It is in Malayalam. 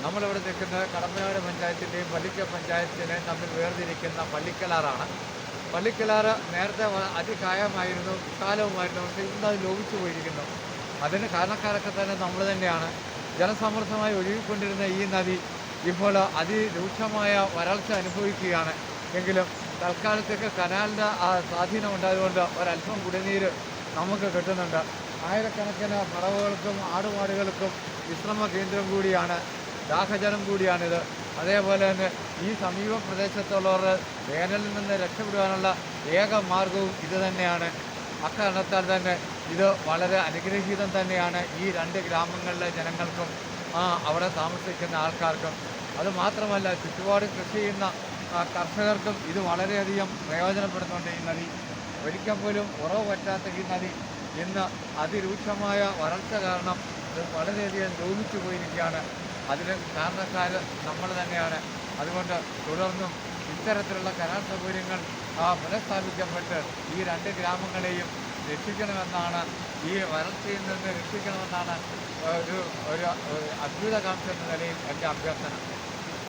നമ്മളിവിടെ നിൽക്കുന്നത് കടമ്പനാട് പഞ്ചായത്തിന്റെയും പള്ളിക്ക പഞ്ചായത്തിനെയും തമ്മിൽ വേർതിരിക്കുന്ന പള്ളിക്കലാറാണ്. പള്ളിക്കലാറ് നേരത്തെ അതികായമായിരുന്നു വിശാലവുമായിരുന്നു പക്ഷേ ഇന്ന് അത് ലോപിച്ചു പോയിരിക്കുന്നു. അതിന് കാരണക്കാരൊക്കെ തന്നെ നമ്മൾ തന്നെയാണ്. ജനസമൃദ്ധമായി ഒഴുകിക്കൊണ്ടിരുന്ന ഈ നദി ഇപ്പോൾ അതിരൂക്ഷമായ വരൾച്ച അനുഭവിക്കുകയാണ്. എങ്കിലും തൽക്കാലത്തേക്ക് കനാലിന്റെ ആ സ്വാധീനം ഉണ്ടായതുകൊണ്ട് ഒരല്പം കുടിനീര് നമുക്ക് കിട്ടുന്നുണ്ട്. ആയിരക്കണക്കിന് പടവുകൾക്കും ആടുമാടുകൾക്കും വിശ്രമ കേന്ദ്രം കൂടിയാണ് ദാഹജലം കൂടിയാണിത്. അതേപോലെ തന്നെ ഈ സമീപ പ്രദേശത്തുള്ളവർ വേനലിൽ നിന്ന് രക്ഷപ്പെടുവാനുള്ള ഏക മാർഗവും ഇത് തന്നെയാണ്. അക്കാരണത്താൽ തന്നെ ഇത് വളരെ അനുഗ്രഹീതം തന്നെയാണ് ഈ രണ്ട് ഗ്രാമങ്ങളിലെ ജനങ്ങൾക്കും അവിടെ താമസിക്കുന്ന ആൾക്കാർക്കും. അതുമാത്രമല്ല ചുറ്റുപാട് കൃഷി ചെയ്യുന്ന കർഷകർക്കും ഇത് വളരെയധികം പ്രയോജനപ്പെടുന്നുണ്ട് ഈ നദി. ഒരിക്കൽ പോലും ഉറവ് പറ്റാത്ത ഈ നദി ഇന്ന് അതിരൂക്ഷമായ വരൾച്ച കാരണം വളരെയധികം ലോപിച്ചു പോയിരിക്കുകയാണ് അതിന് കാരണക്കാർ നമ്മൾ തന്നെയാണ്. അതുകൊണ്ട് തുടർന്നും ഇത്തരത്തിലുള്ള കരാർ സൗകര്യങ്ങൾ പുനഃസ്ഥാപിക്കപ്പെട്ട് ഈ രണ്ട് ഗ്രാമങ്ങളെയും രക്ഷിക്കണമെന്നാണ് ഈ വരൾച്ചയിൽ നിന്ന് രക്ഷിക്കണമെന്നാണ് ഒരു ഒരു ഒരു അഭ്യുതകാംക്ഷ എന്ന നിലയിൽ എന്റെ അഭ്യർത്ഥന.